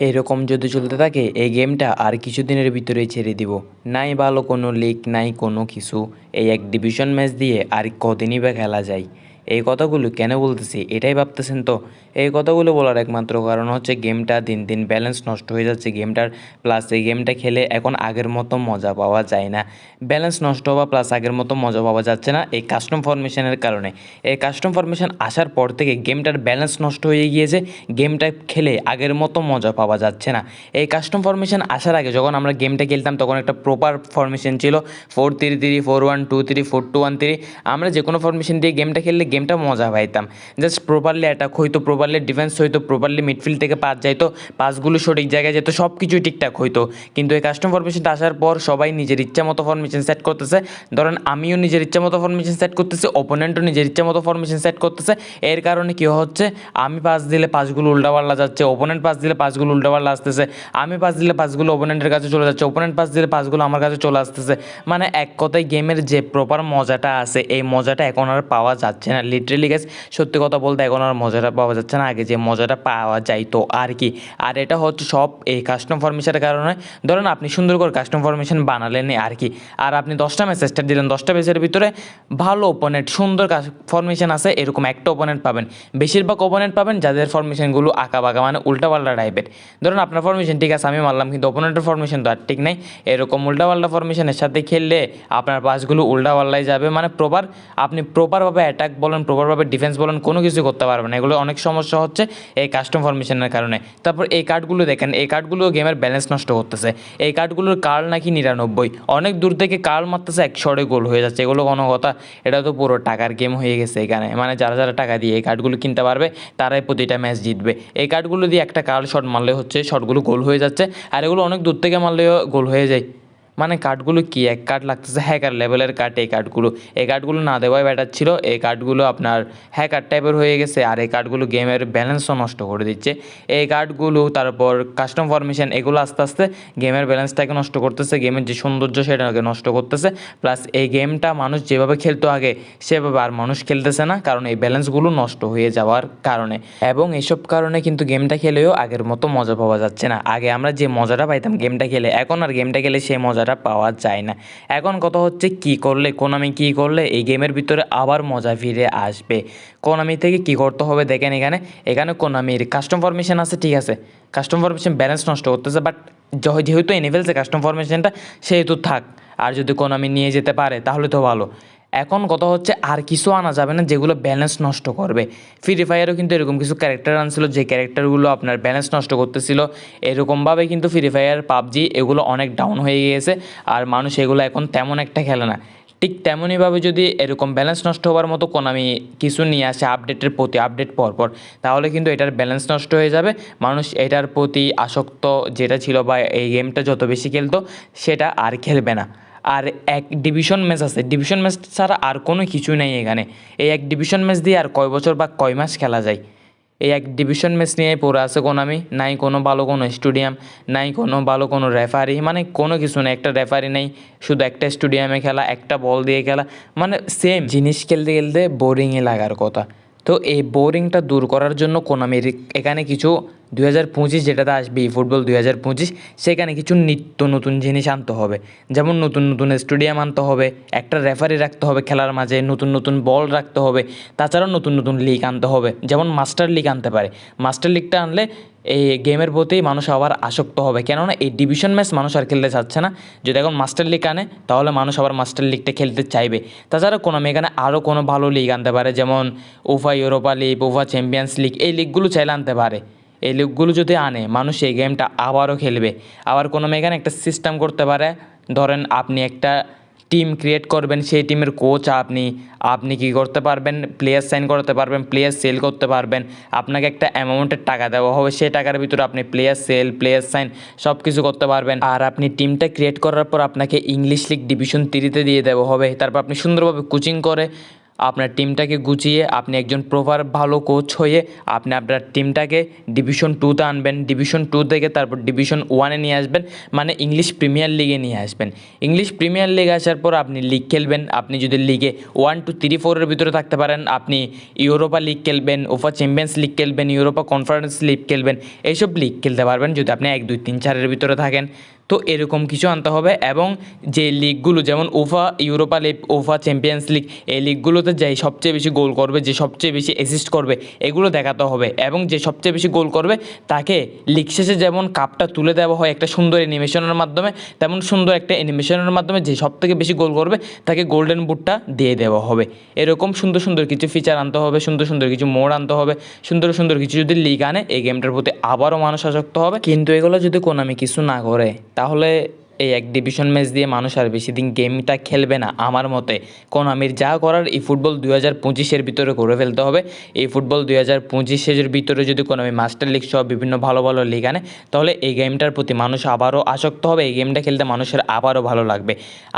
এরকম যদি চলতে থাকে, এই গেমটা আর কিছুদিনের ভিতরে ছেড়ে দিব। নাই ভালো কোনো লিক নাই কোনো কিছু। এই এক ডিভিশন ম্যাচ দিয়ে আর কদিনই বা খেলা যায়। এই কথাগুলো কেন বলতেছি? এটাই ভাবতেছেন তো? এই কথাগুলো বলার একমাত্র কারণ হচ্ছে গেমটা দিন দিন ব্যালেন্স নষ্ট হয়ে যাচ্ছে। গেমটার প্লাস এই গেমটা খেলে এখন আগের মতো মজা পাওয়া যায় না। ব্যালেন্স নষ্ট হওয়া প্লাস আগের মতো মজা পাওয়া যাচ্ছে না এই কাস্টম ফরমেশনের কারণে। এই কাস্টম ফরমেশন আসার পর থেকে গেমটার ব্যালেন্স নষ্ট হয়ে গিয়েছে। গেমটা খেলে আগের মতো মজা পাওয়া যাচ্ছে না। এই কাস্টম ফরমেশন আসার আগে যখন আমরা গেমটা খেলতাম তখন একটা প্রপার ফরমেশন ছিল। Four three three four one two three four two one three আমরা যে কোনো ফরমেশন দিয়ে গেমটা খেললে গেমটা মজা পাইতাম। জাস্ট প্রপারলি অ্যাটাক হইতো প্রপারলি ডিফেন্স হইতো প্রপারলি মিডফিল্ড থেকে পাস যাইতো, পাসগুলো সঠিক জায়গায় যেত সব কিছুই ঠিকঠাক হইতো। কিন্তু এই কাস্টম ফরমেশনটা আসার পর সবাই নিজের ইচ্ছা মতো ফরমেশন সেট করতেছে। ধরেন আমিও নিজের ইচ্ছা মতো ফরমেশন সেট করতেছি ওপোনেন্টও নিজের ইচ্ছা মতো ফরমেশন সেট করতেছে। এর কারণে কী হচ্ছে, আমি পাস দিলে পাসগুলো উল্টাপাল্লা যাচ্ছে ওপোনেন্ট পাস দিলে পাসগুলো উল্টাপাল্লা আসতেছে। আমি পাস দিলে পাসগুলো ওপোনেন্টের কাছে চলে যাচ্ছে ওপোনেন্ট পাস দিলে পাসগুলো আমার কাছে চলে আসতেছে। মানে এক কথায় গেমের যে প্রপার মজাটা আছে, এই মজাটা এখন আর পাওয়া যাচ্ছে না। লিটারেলি গেস সত্যি কথা বলতে এখন আর মজাটা পাওয়া যাচ্ছে না। আগে যে মজাটা পাওয়া যাইতো আর কি। আর এটা হচ্ছে সব এই কাস্টম ফরমেশনের কারণে। ধরেন আপনি সুন্দর করে কাস্টম ফরমেশন বানালেন আর কি। আর আপনি দশটা ম্যাচ স্টার্ট দিলেন, দশটা ম্যাচের ভিতরে ভালো ওপোনেন্ট সুন্দর ফরমেশন আছে, এরকম একটা ওপোনেন্ট পাবেন। বেশিরভাগ ওপোনেন্ট পাবেন যাদের ফরমেশনগুলো আঁকা বাঁকা মানে উল্টাপাল্টা টাইপের ধরুন আপনার ফরমেশন ঠিক আছে, আমি মারলাম, কিন্তু ওপোনেন্টের ফরমেশন তো আর ঠিক নাই। এরকম উল্টাপাল্টা ফরমেশনের সাথে খেললে আপনার পাসগুলো উল্টাপাল্লাই যাবে। মানে প্রপার আপনি প্রপারভাবে অ্যাটাক বলেন প্রপারভাবে ডিফেন্স বলেন, কোনো কিছু করতে পারবে না। এগুলো অনেক সমস্যা হচ্ছে এই কাস্টম ফরমেশনের কারণে। তারপর এই কার্ডগুলো দেখেন, এই কার্ডগুলো গেমের ব্যালেন্স নষ্ট করতেছে। এই কার্ডগুলোর কার্ল নাকি নিরানব্বই। অনেক দূর থেকে কার্ল মারতেছে এক শটে গোল হয়ে যাচ্ছে। এগুলো কোনো কথা, এটা তো পুরো টাকার গেম হয়ে গেছে এখানে। মানে যারা যারা টাকা দিয়ে এই কার্ডগুলো কিনতে পারবে, তারাই প্রতিটা ম্যাচ জিতবে। এই কার্ডগুলো দিয়ে একটা কার্ল শট মারলে হচ্ছে শটগুলো গোল হয়ে যাচ্ছে। আর এগুলো অনেক দূর থেকে মারলেও গোল হয়ে যায়। মানে কার্ডগুলো কি? এক কার্ড লাগতেছে হ্যাকার লেভেলের কার্ড এই কার্ডগুলো এই কার্ডগুলো না দেওয়াই ব্যাটার ছিল। এই কার্ডগুলো আপনার হ্যাকার টাইপের হয়ে গেছে আর এই কার্ডগুলো গেমের ব্যালেন্সও নষ্ট করে দিচ্ছে। এই কার্ডগুলো তারপর কাস্টম ফরমেশন এগুলো আস্তে আস্তে গেমের ব্যালেন্সটাকে নষ্ট করতেছে। গেমের যে সৌন্দর্য সেটাকে নষ্ট করতেছে। প্লাস এই গেমটা মানুষ যেভাবে খেলতো আগে, সেভাবে আর মানুষ খেলতেছে না। কারণ এই ব্যালেন্সগুলো নষ্ট হয়ে যাওয়ার কারণে। এবং এসব কারণে কিন্তু গেমটা খেলেও আগের মতো মজা পাওয়া যাচ্ছে না। আগে আমরা যে মজাটা পাইতাম গেমটা খেলে, এখন আর গেমটা খেলে সেই মজাটা পাওয়া যায় না। এখন কথা হচ্ছে কি করলে, কোনামি কি করলে এই গেমের ভিতরে আবার মজা ফিরে আসবে। কোনামি থেকে কি করতে হবে দেখেন এখানে। এখানে কোনামির কাস্টম ফরমেশন আছে, ঠিক আছে? কাস্টম ফরমেশন ব্যালেন্স নষ্ট করতেছে বাট যেহেতু এনে ফেলছে কাস্টম ফরমেশনটা সেহেতু থাক। আর যদি কোনামি নিয়ে যেতে পারে, তাহলে তো ভালো। এখন কথা হচ্ছে আর কিছু আনা যাবে না, যেগুলো ব্যালেন্স নষ্ট করবে। ফ্রি ফায়ারও কিন্তু এরকম কিছু ক্যারেক্টার আনছিল, যে ক্যারেক্টারগুলো আপনার ব্যালেন্স নষ্ট করতেছিল, এরকমভাবে কিন্তু ফ্রি ফায়ার পাবজি এগুলো অনেক ডাউন হয়ে গিয়েছে, আর মানুষ এগুলো এখন তেমন একটা খেলে না। ঠিক তেমনইভাবে যদি এরকম ব্যালেন্স নষ্ট হওয়ার মতো কোনো আমি কিছু নিয়ে আসে আপডেটের প্রতি আপডেট পরপর তাহলে কিন্তু এটার ব্যালেন্স নষ্ট হয়ে যাবে। মানুষ এটার প্রতি আসক্ত যেটা ছিল বা এই গেমটা যত বেশি খেলতো, সেটা আর খেলবে না। আর এক ডিভিশন ম্যাচ আছে। ডিভিশন ম্যাচ ছাড়া আর কোনো কিছু নেই এখানে। এই এক ডিভিশন ম্যাচ দিয়ে আর কয় বছর বা কয় মাস খেলা যায়? এই এক ডিভিশন ম্যাচ নিয়ে পড়ে আছে কোন আমি? নাই কোনো ভালো কোনো স্টেডিয়াম নাই কোনো ভালো কোনো রেফারি মানে কোনো কিছু নেই। একটা রেফারি নেই, শুধু একটা স্টেডিয়ামে খেলা, একটা বল দিয়ে খেলা। মানে সেম জিনিস খেলতে খেলতে বোরিংয়ে লাগার কথা। তো এই বোরিংটা দূর করার জন্য কোনামির এখানে কিছু দুই হাজার পঁচিশ যেটাতে আসবে ই ফুটবল দুই হাজার পঁচিশ, সেখানে কিছু নিত্য নতুন জিনিস আনতে হবে। যেমন নতুন নতুন স্টেডিয়াম আনতে হবে, একটা রেফারি রাখতে হবে খেলার মাঝে, নতুন নতুন বল রাখতে হবে, তাছাড়াও নতুন নতুন লিগ আনতে হবে, যেমন মাস্টার লিগ আনতে পারে। মাস্টার লিগটা আনলে এই গেমের প্রতি মানুষ আবার আসক্ত হবে, কেননা এই ডিভিশন ম্যাচ মানুষ আর খেলতে চাচ্ছে না। যদি এখন মাস্টার লিগ আনে, তাহলে মানুষ আবার মাস্টার লিগটা খেলতে চাইবে। তাছাড়া কোনো এখানে আরও কোনো ভালো লিগ আনতে পারে, যেমন UEFA Europa League UEFA Champions League এই লিগগুলো চাইলে আনতে পারে। এই লিগগুলো যদি আনে, মানুষ এই গেমটা আবারও খেলবে। আবার কোনো এখানে একটা সিস্টেম করতে পারে। ধরেন আপনি একটা টিম ক্রিয়েট করবেন, সেই টিমের কোচ আপনি আপনি কি করতে পারবেন? প্লেয়ার সাইন করতে পারবেন প্লেয়ার সেল করতে পারবেন। আপনাকে একটা অ্যামাউন্টের টাকা দেওয়া হবে, সেই টাকার ভিতরে আপনি প্লেয়ার সেল প্লেয়ার সাইন সব কিছু করতে পারবেন। আর আপনি টিমটা ক্রিয়েট করার পর আপনাকে ইংলিশ লিগ ডিভিশন থ্রিতে দিয়ে দেওয়া হবে। তারপর আপনি সুন্দরভাবে কোচিং করে আপনার টিমটাকে গুছিয়ে আপনি একজন প্রপার ভালো কোচ হয়ে আপনি আপনার টিমটাকে ডিভিশন টুতে আনবেন ডিভিশন টু থেকে তারপর ডিভিশন ওয়ানে নিয়ে আসবেন মানে ইংলিশ প্রিমিয়ার লিগে নিয়ে আসবেন। ইংলিশ প্রিমিয়ার লিগে আসার পর আপনি লিগ খেলবেন, আপনি যদি লিগে ওয়ান টু থ্রি ফোরের ভিতরে থাকতে পারেন, আপনি ইউরোপা লিগ খেলবেন ওফা চ্যাম্পিয়ন্স লিগ খেলবেন ইউরোপা কনফারেন্স লিগ খেলবেন, এইসব লিগ খেলতে পারবেন যদি আপনি এক, দুই, তিন, চারের ভিতরে থাকেন। তো এরকম কিছু আনতে হবে এবং যে লিগগুলো যেমন UEFA Europa League UEFA Champions League এই লিগগুলোতে যাই সবচেয়ে বেশি গোল করবে, যে সবচেয়ে বেশি অ্যাসিস্ট করবে, এগুলো দেখাতে হবে এবং যে সবচেয়ে বেশি গোল করবে, তাকে লিগ শেষে যেমন কাপটা তুলে দেওয়া হয় একটা সুন্দর অ্যানিমেশনের মাধ্যমে, তেমন সুন্দর একটা অ্যানিমেশনের মাধ্যমে যে সব থেকে বেশি গোল করবে, তাকে গোল্ডেন বুটটা দিয়ে দেওয়া হবে। এরকম সুন্দর সুন্দর কিছু ফিচার আনতে হবে, সুন্দর সুন্দর কিছু মোড় আনতে হবে, সুন্দর সুন্দর কিছু যদি লিগ আনে, এই গেমটার প্রতি আবারও মানুষ আসক্ত হবে। কিন্তু এগুলো যদি কোনামি কিছু না করে তাহলে এই এক ডিভিশন ম্যাচ দিয়ে মানুষ আর বেশি দিন গেমটা খেলবে না, আমার মতে। কোনামির যা করার এই ফুটবল দুই হাজার পঁচিশের ভিতরে করে ফেলতে হবে। এই ফুটবল দুই হাজার পঁচিশের ভিতরে যদি কোনামি মাস্টার লিগ সহ বিভিন্ন ভালো ভালো লিগ আনে, তাহলে এই গেমটার প্রতি মানুষ আবারও আসক্ত হবে, এই গেমটা খেলতে মানুষের আবারও ভালো লাগবে।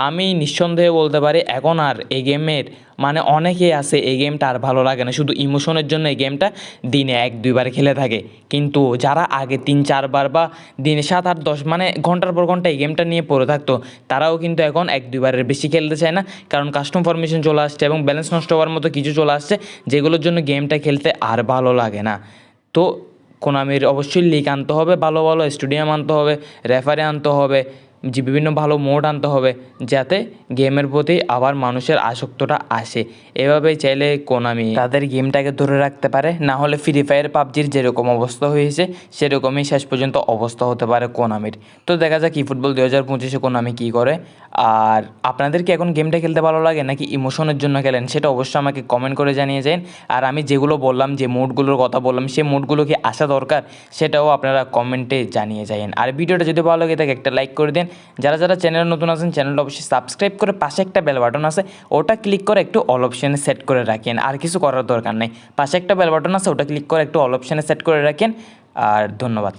আমি নিঃসন্দেহে বলতে পারি, এখন আর এই গেমের মানে অনেকেই আছে এই গেমটা আর ভালো লাগে না। শুধু ইমোশনের জন্য এই গেমটা দিনে এক, দুইবার খেলে থাকে। কিন্তু যারা আগে তিন, চারবার বা দিনে সাত, আট, দশ মানে ঘণ্টার পর ঘণ্টা এই গেমটা নিয়ে পড়ে থাকতো, তারাও কিন্তু এখন এক, দুইবারের বেশি খেলতে চায় না। কারণ কাস্টম ফরমেশন চলে আসছে এবং ব্যালেন্স নষ্ট হওয়ার মতো কিছু চলে আসছে, যেগুলোর জন্য গেমটা খেলতে আর ভালো লাগে না। তো কোনামির অবশ্যই লিগ আনতে হবে, ভালো ভালো স্টেডিয়াম আনতে হবে রেফারি আনতে হবে যে বিভিন্ন ভালো মোড আনতে হবে, যাতে গেমের প্রতি আবার মানুষের আসক্তটা আসে। এভাবেই চাইলে কোনামি তাদের গেমটাকে ধরে রাখতে পারে, না হলে ফ্রি ফায়ার পাবজির যেরকম অবস্থা হয়েছে, সেরকমই শেষ পর্যন্ত অবস্থা হতে পারে কোনামির তো দেখা যাক কি ফুটবল দু হাজার পঁচিশে কোনামি কী করে। আর আপনাদের কি এখন গেমটা খেলতে ভালো লাগে, নাকি ইমোশনের জন্য খেলেন? সেটা অবশ্যই আমাকে কমেন্ট করে জানিয়ে যান। আর আমি যেগুলো বললাম, যে মুডগুলোর কথা বললাম সেই মুডগুলো কি আসা দরকার, সেটাও আপনারা কমেন্টে জানিয়ে যান আর ভিডিওটা যদি ভালো লাগে, তাকে একটা লাইক করে দেন। যারা যারা চ্যানেলে নতুন আছেন চ্যানেলটা অবশ্যই সাবস্ক্রাইব করে পাশে একটা বেল বাটন আছে, ওটা ক্লিক করে একটু অল অপশানে সেট করে রাখেন, আর কিছু করার দরকার নেই। পাশে একটা বেল বাটন আছে, ওটা ক্লিক করে একটু অল অপশানে সেট করে রাখেন, আর ধন্যবাদ।